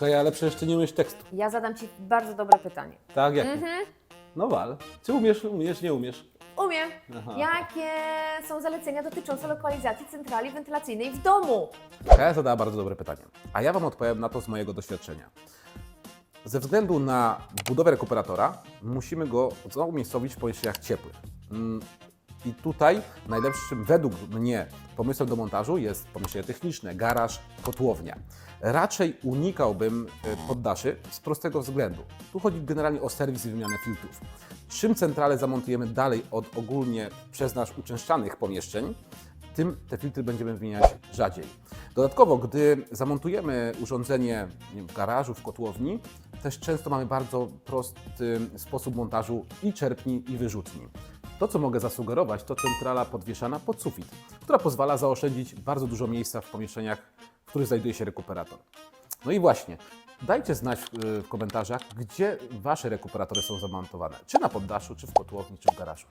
Kaja, ale przecież ty nie umiesz tekstu. Ja zadam Ci bardzo dobre pytanie. Tak, jak? Mhm. No wal. Czy umiesz, umiesz, nie umiesz? Umiem. Aha. Jakie są zalecenia dotyczące lokalizacji centrali wentylacyjnej w domu? Kaja zadała bardzo dobre pytanie. A ja Wam odpowiem na to z mojego doświadczenia. Ze względu na budowę rekuperatora musimy go zaumiejscowić w pomieszczeniach ciepłych. Mm, I tutaj najlepszym według mnie pomysłem do montażu jest pomieszczenie techniczne, garaż, kotłownia. Raczej unikałbym e, poddaszy z prostego względu. Tu chodzi generalnie o serwis i wymianę filtrów. Czym centralę zamontujemy dalej od ogólnie przez nas uczęszczanych pomieszczeń, tym te filtry będziemy wymieniać rzadziej. Dodatkowo, gdy zamontujemy urządzenie w garażu, w kotłowni, też często mamy bardzo prosty sposób montażu i czerpni, i wyrzutni. To, co mogę zasugerować, to centrala podwieszana pod sufit, która pozwala zaoszczędzić bardzo dużo miejsca w pomieszczeniach, w których znajduje się rekuperator. No i właśnie, dajcie znać w, w komentarzach, gdzie Wasze rekuperatory są zamontowane. Czy na poddaszu, czy w kotłowni, czy w garażu.